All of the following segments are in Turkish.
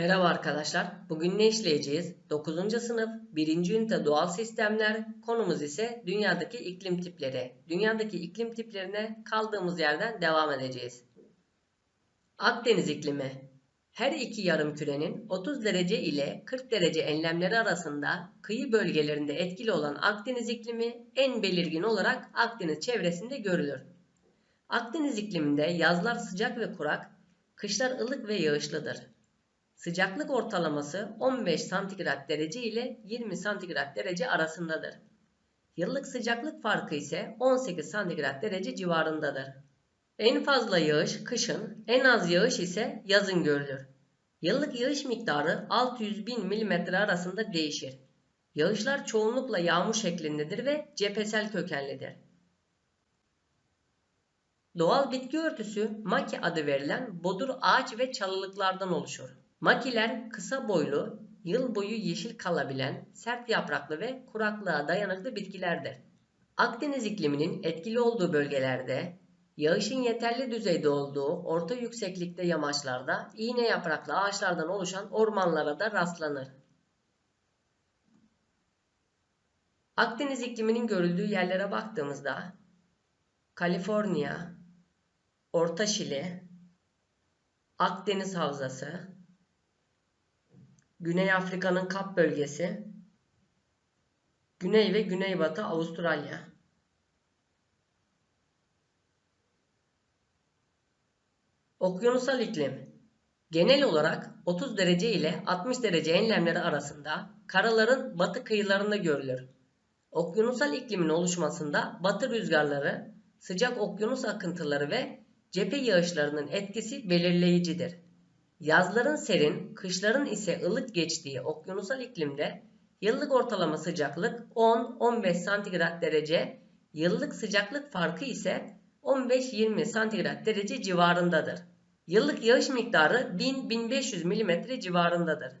Merhaba arkadaşlar. Bugün ne işleyeceğiz? 9. sınıf 1. ünite doğal sistemler. Konumuz ise dünyadaki iklim tipleri. Dünyadaki iklim tiplerine kaldığımız yerden devam edeceğiz. Akdeniz iklimi. Her iki yarım kürenin 30 derece ile 40 derece enlemleri arasında kıyı bölgelerinde etkili olan Akdeniz iklimi en belirgin olarak Akdeniz çevresinde görülür. Akdeniz ikliminde yazlar sıcak ve kurak, kışlar ılık ve yağışlıdır. Sıcaklık ortalaması 15 santigrat derece ile 20 santigrat derece arasındadır. Yıllık sıcaklık farkı ise 18 santigrat derece civarındadır. En fazla yağış kışın, en az yağış ise yazın görülür. Yıllık yağış miktarı 600 bin mm arasında değişir. Yağışlar çoğunlukla yağmur şeklindedir ve cephesel kökenlidir. Doğal bitki örtüsü maki adı verilen bodur ağaç ve çalılıklardan oluşur. Makiler kısa boylu, yıl boyu yeşil kalabilen, sert yapraklı ve kuraklığa dayanıklı bitkilerdir. Akdeniz ikliminin etkili olduğu bölgelerde, yağışın yeterli düzeyde olduğu orta yükseklikte yamaçlarda iğne yapraklı ağaçlardan oluşan ormanlara da rastlanır. Akdeniz ikliminin görüldüğü yerlere baktığımızda Kaliforniya, Orta Şili, Akdeniz Havzası, Güney Afrika'nın Kap bölgesi, Güney ve Güneybatı Avustralya. Okyanusal iklim Genel olarak 30 derece ile 60 derece enlemleri arasında karaların batı kıyılarında görülür. Okyanusal iklimin oluşmasında batı rüzgarları, sıcak okyanus akıntıları ve cephe yağışlarının etkisi belirleyicidir. Yazların serin, kışların ise ılık geçtiği okyanusal iklimde yıllık ortalama sıcaklık 10-15 santigrat derece, yıllık sıcaklık farkı ise 15-20 santigrat derece civarındadır. Yıllık yağış miktarı 1000-1500 mm civarındadır.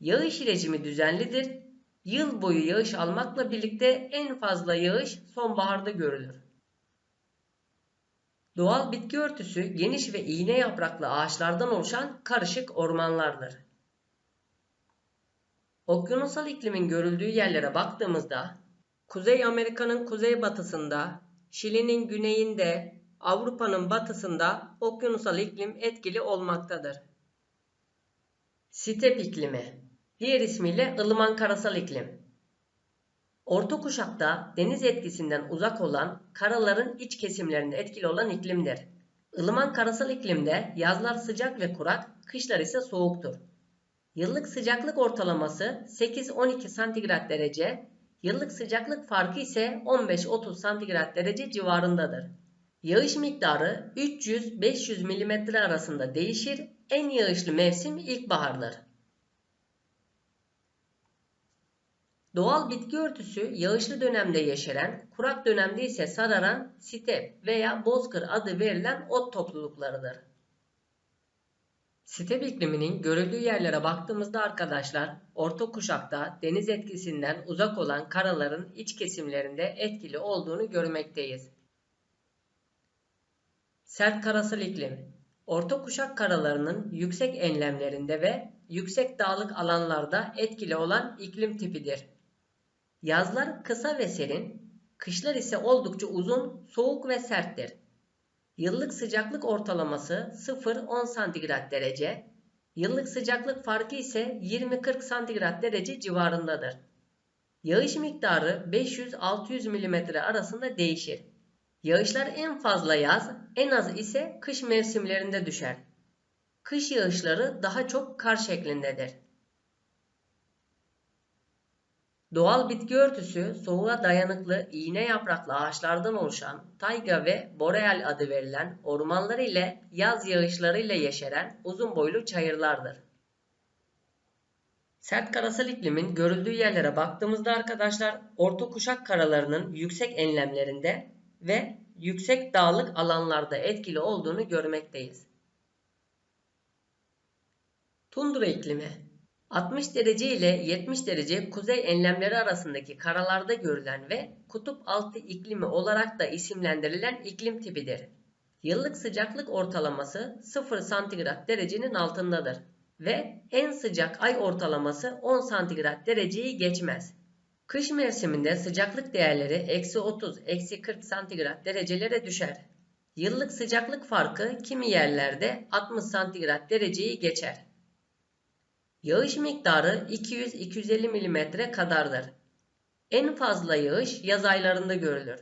Yağış rejimi düzenlidir. Yıl boyu yağış almakla birlikte en fazla yağış sonbaharda görülür. Doğal bitki örtüsü geniş ve iğne yapraklı ağaçlardan oluşan karışık ormanlardır. Okyanusal iklimin görüldüğü yerlere baktığımızda Kuzey Amerika'nın kuzeybatısında, Şili'nin güneyinde, Avrupa'nın batısında okyanusal iklim etkili olmaktadır. Step iklimi, diğer ismiyle ılıman karasal iklim. Orta kuşakta deniz etkisinden uzak olan karaların iç kesimlerinde etkili olan iklimdir. Ilıman karasal iklimde yazlar sıcak ve kurak, kışlar ise soğuktur. Yıllık sıcaklık ortalaması 8-12 santigrat derece, yıllık sıcaklık farkı ise 15-30 santigrat derece civarındadır. Yağış miktarı 300-500 mm arasında değişir, en yağışlı mevsim ilkbahardır. Doğal bitki örtüsü yağışlı dönemde yeşeren, kurak dönemde ise sararan step veya bozkır adı verilen ot topluluklarıdır. Step ikliminin görüldüğü yerlere baktığımızda arkadaşlar, orta kuşakta deniz etkisinden uzak olan karaların iç kesimlerinde etkili olduğunu görmekteyiz. Sert karasal iklim, orta kuşak karalarının yüksek enlemlerinde ve yüksek dağlık alanlarda etkili olan iklim tipidir. Yazlar kısa ve serin, kışlar ise oldukça uzun, soğuk ve serttir. Yıllık sıcaklık ortalaması 0-10 santigrat derece, yıllık sıcaklık farkı ise 20-40 santigrat derece civarındadır. Yağış miktarı 500-600 mm arasında değişir. Yağışlar en fazla yaz, en az ise kış mevsimlerinde düşer. Kış yağışları daha çok kar şeklindedir. Doğal bitki örtüsü soğuğa dayanıklı iğne yapraklı ağaçlardan oluşan tayga ve boreal adı verilen ormanlar ile yaz yağışlarıyla yeşeren uzun boylu çayırlardır. Sert karasal iklimin görüldüğü yerlere baktığımızda arkadaşlar orta kuşak karalarının yüksek enlemlerinde ve yüksek dağlık alanlarda etkili olduğunu görmekteyiz. Tundra iklimi 60 derece ile 70 derece kuzey enlemleri arasındaki karalarda görülen ve kutup altı iklimi olarak da isimlendirilen iklim tipidir. Yıllık sıcaklık ortalaması 0 santigrat derecenin altındadır. ve en sıcak ay ortalaması 10 santigrat dereceyi geçmez. Kış mevsiminde sıcaklık değerleri eksi 30, eksi 40 santigrat derecelere düşer. Yıllık sıcaklık farkı kimi yerlerde 60 santigrat dereceyi geçer. Yağış miktarı 200-250 mm kadardır. En fazla yağış yaz aylarında görülür.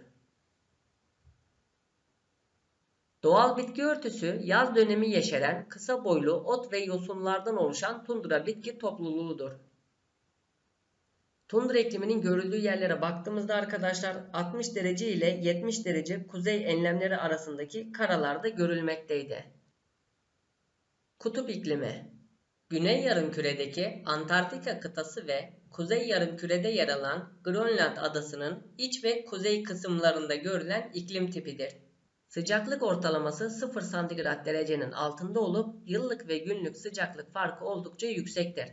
Doğal bitki örtüsü yaz dönemi yeşeren kısa boylu ot ve yosunlardan oluşan tundra bitki topluluğudur. Tundra ikliminin görüldüğü yerlere baktığımızda arkadaşlar 60 derece ile 70 derece kuzey enlemleri arasındaki karalarda görülmekteydi. Kutup iklimi Güney yarımküredeki Antarktika kıtası ve kuzey yarımkürede yer alan Grönland adasının iç ve kuzey kısımlarında görülen iklim tipidir. Sıcaklık ortalaması 0 santigrat derecenin altında olup yıllık ve günlük sıcaklık farkı oldukça yüksektir.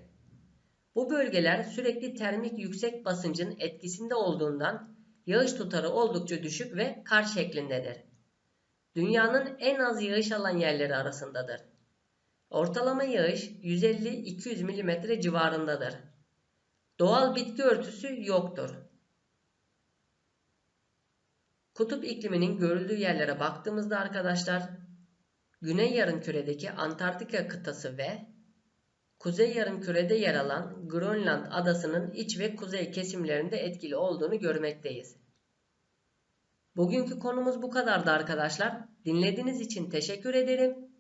Bu bölgeler sürekli termik yüksek basıncın etkisinde olduğundan yağış tutarı oldukça düşük ve kar şeklindedir. Dünyanın en az yağış alan yerleri arasındadır. Ortalama yağış 150-200 mm civarındadır. Doğal bitki örtüsü yoktur. Kutup ikliminin görüldüğü yerlere baktığımızda arkadaşlar Güney yarımküredeki Antarktika kıtası ve Kuzey yarımkürede yer alan Grönland adasının iç ve kuzey kesimlerinde etkili olduğunu görmekteyiz. Bugünkü konumuz bu kadardı arkadaşlar. Dinlediğiniz için teşekkür ederim.